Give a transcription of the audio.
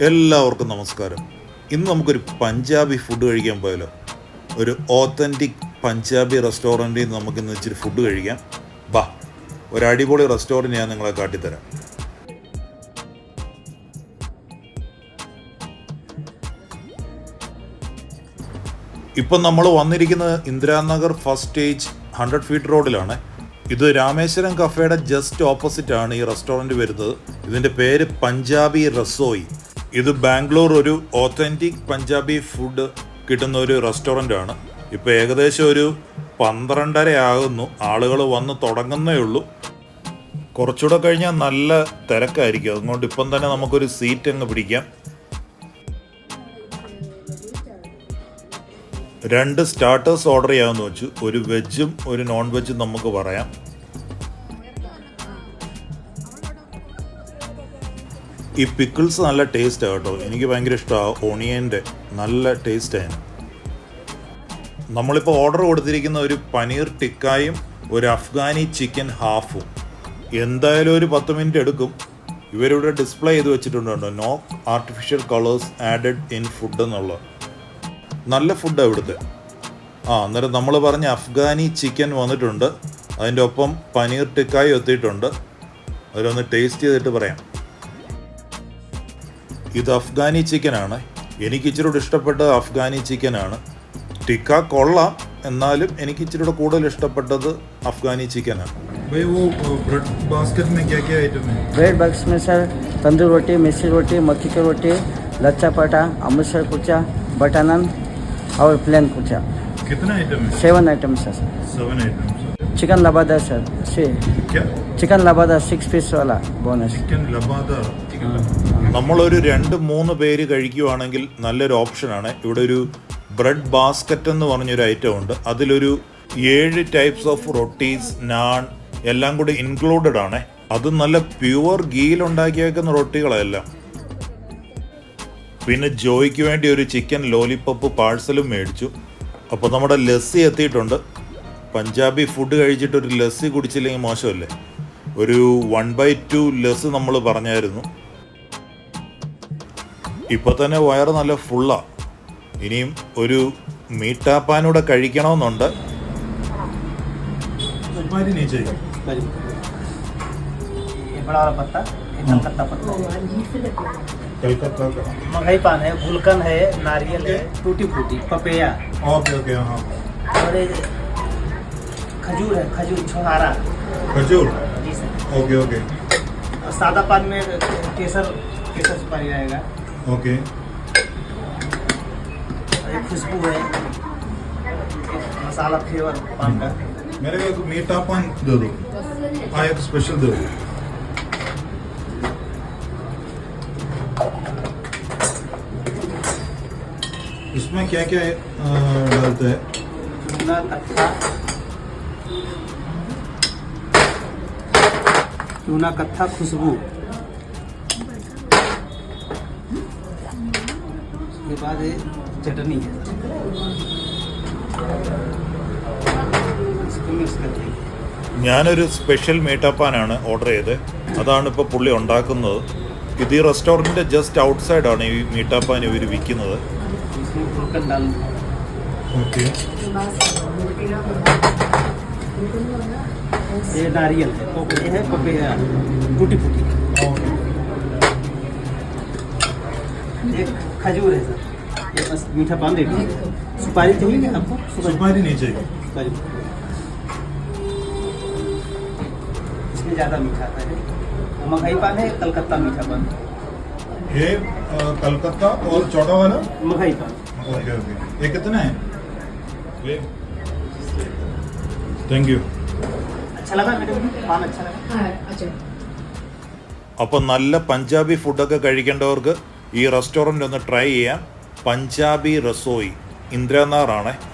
എല്ലാവർക്കും നമസ്കാരം. ഇന്ന് നമുക്കൊരു പഞ്ചാബി ഫുഡ് കഴിക്കാൻ പോയാലോ. ഒരു ഓത്തന്റിക് പഞ്ചാബി റെസ്റ്റോറന്റിൽ നിന്ന് നമുക്ക് ഇന്ന് ഇച്ചിരി ഫുഡ് കഴിക്കാം. ബാ ഒരു അടിപൊളി റെസ്റ്റോറന്റ് ഞാൻ നിങ്ങളെ കാട്ടിത്തരാം. ഇപ്പം നമ്മൾ വന്നിരിക്കുന്നത് Indiranagar first stage hundred feet റോഡിലാണ് ഇത് രാമേശ്വരം കഫേയുടെ ജസ്റ്റ് ഓപ്പോസിറ്റ് ആണ് ഈ റെസ്റ്റോറന്റ് വരുന്നത്. ഇതിന്റെ പേര് പഞ്ചാബി റസോയി ഇത് ബാംഗ്ലൂർ ഒരു ഓത്തന്റിക് പഞ്ചാബി ഫുഡ് കിട്ടുന്ന ഒരു റെസ്റ്റോറന്റ് ആണ്. ഇപ്പോൾ ഏകദേശം ഒരു പന്ത്രണ്ടര ആകുന്നു. ആളുകൾ വന്ന് തുടങ്ങുന്നേ ഉള്ളൂ. കുറച്ചുകൂടെ കഴിഞ്ഞാൽ നല്ല തിരക്കായിരിക്കും. അതുകൊണ്ട് ഇപ്പം തന്നെ നമുക്കൊരു സീറ്റ് അങ്ങ് പിടിക്കാം. രണ്ട് സ്റ്റാർട്ടേഴ്സ് ഓർഡർ ചെയ്യാമെന്ന് വെച്ചു. ഒരു വെജും ഒരു നോൺ വെജും നമുക്ക് പറയാം. ഈ പിക്കിൾസ് നല്ല ടേസ്റ്റ് കേട്ടോ. എനിക്ക് ഭയങ്കര ഇഷ്ടമാണ് ഓണിയന്റെ നല്ല ടേസ്റ്റാണ് നമ്മളിപ്പോൾ ഓർഡർ കൊടുത്തിരിക്കുന്ന ഒരു പനീർ ടിക്കായും ഒരു അഫ്ഗാനി ചിക്കൻ ഹാഫും എന്തായാലും ഒരു പത്ത് മിനിറ്റ് എടുക്കും. ഇവരിവിടെ ഡിസ്പ്ലേ ചെയ്ത് വെച്ചിട്ടുണ്ട് no artificial colours added in food എന്നുള്ള നല്ല ഫുഡാണ് ഇവിടുത്തെ. ആ അന്നേരം നമ്മൾ പറഞ്ഞ അഫ്ഗാനി ചിക്കൻ വന്നിട്ടുണ്ട്. അതിന്റെ ഒപ്പം പനീർ ടിക്കായി എത്തിയിട്ടുണ്ട്. അതിലൊന്ന് ടേസ്റ്റ് ചെയ്തിട്ട് പറയാം. ഇത് അഫ്ഗാനി ചിക്കനാണ് എനിക്ക് ഇച്ചിരി കൂടെ ഇഷ്ടപ്പെട്ടത് അഫ്ഗാനി ചിക്കനാണ് ടിക്ക കൊള്ളാം എന്നാലും എനിക്ക് ഇച്ചിരി കൂടെ കൂടുതൽ ഇഷ്ടപ്പെട്ടത് അഫ്ഗാനി ചിക്കനാണ് भाई वो ब्रेड बास्केट में क्या क्या आइटम है ब्रेड बक्स में सर तंदूर रोटी मिस्सी रोटी मक्की की रोटी लच्छा पराठा अमृतसर कुलचा बटर नान और प्लेन कुलचा कितना आइटम है सेवन आइटम्स है सर सेवन आइटम चिकन लबादा सर सी क्या चिकन लबादा सिक्स पीस वाला बोनस चिकन लबादा നമ്മളൊരു രണ്ട് മൂന്ന് പേര് കഴിക്കുവാണെങ്കിൽ നല്ലൊരു ഓപ്ഷനാണ്. ഇവിടെ ഒരു ബ്രെഡ് ബാസ്ക്കറ്റ് എന്ന് പറഞ്ഞൊരു ഐറ്റം ഉണ്ട്. അതിലൊരു ഏഴ് ടൈപ്സ് ഓഫ് റൊട്ടീസ് നാൺ എല്ലാം കൂടി ഇൻക്ലൂഡഡ് ആണ്. അത് നല്ല പ്യുവർ ഗീയിൽ ഉണ്ടാക്കിയേക്കുന്ന റൊട്ടികളെല്ലാം പിന്നെ ജോയ്ക്ക് വേണ്ടി ഒരു ചിക്കൻ ലോലിപ്പപ്പ് പാഴ്സലും മേടിച്ചു. അപ്പോൾ നമ്മുടെ ലസ്സി എത്തിയിട്ടുണ്ട്. പഞ്ചാബി ഫുഡ് കഴിച്ചിട്ട് ഒരു ലസ്സി കുടിച്ചില്ലെങ്കിൽ മോശമല്ലേ? ഒരു വൺ ബൈ ടു ലസ് നമ്മൾ പറഞ്ഞായിരുന്നു. ഇപ്പൊ തന്നെ വയറ് നല്ല ഫുള്ളാ ഇനിയും ഒരു മീട്ടാപ്പാനൂടെ കഴിക്കണമെന്നുണ്ട് सुपारी नहीं चाहिए ये बड़ा वाला पत्ता ये कलकत्ता पत्ता कलकत्ता का मकई पान है गुलकन है नारियल है टूटी फूटी पपेया ओके ओके हाँ और ये खजूर है खजूर छोहारा खजूर जी सर ओके ओके और सादा पान में केसर केसर सुपारी रहेगा ओके। खुशबू है। मसाला फ्लेवर पान का। मेरे को मीठा पान दे दो। हाँ एक स्पेशल दे दो। इसमें क्या क्या डालते हैं? चूना कत्था। चूना कत्था खुशबू। उसके बाद ये चटनी है इसको मिक्स कर देंगे ഞാനൊരു സ്പെഷ്യൽ മീട്ടപ്പാനാണ് ഓർഡർ ചെയ്തത് അതാണ് ഇപ്പോൾ പുള്ളി ഉണ്ടാക്കുന്നത് ഇത് ഈ റെസ്റ്റോറൻറ്റിൻ്റെ ജസ്റ്റ് ഔട്ട് സൈഡാണ് ഈ മീട്ടപ്പാൻ ഇവർ വിൽക്കുന്നത് इसमें गुलकंद डाल दो ओके ये नारियल है पप- ये है पपेया टूटी फूटी ये खजूर है सर ये बस मीठा पान दे दीजिए सुपारी चाहिए क्या आपको सुपारी नहीं चाहिए सुपारी इसमें ज़्यादा मीठा आता है वो मकई पान है कलकत्ता मीठा पान ये अ, कलकत्ता और चौड़ा वाला मकई पान ओके ओके ये कितना है थैंक यू अच्छा लगा मैडम पान अच्छा लगा हाँ अच्छा അപ്പോൾ നല്ല പഞ്ചാബി ഫുഡൊക്കെ കഴിക്കേണ്ടവർക്ക് ഈ റെസ്റ്റോറന്റ് ഒന്ന് ട്രൈ ചെയ്യാം. പഞ്ചാബി റസോയി. ഇന്ദിരാനാറാണ്.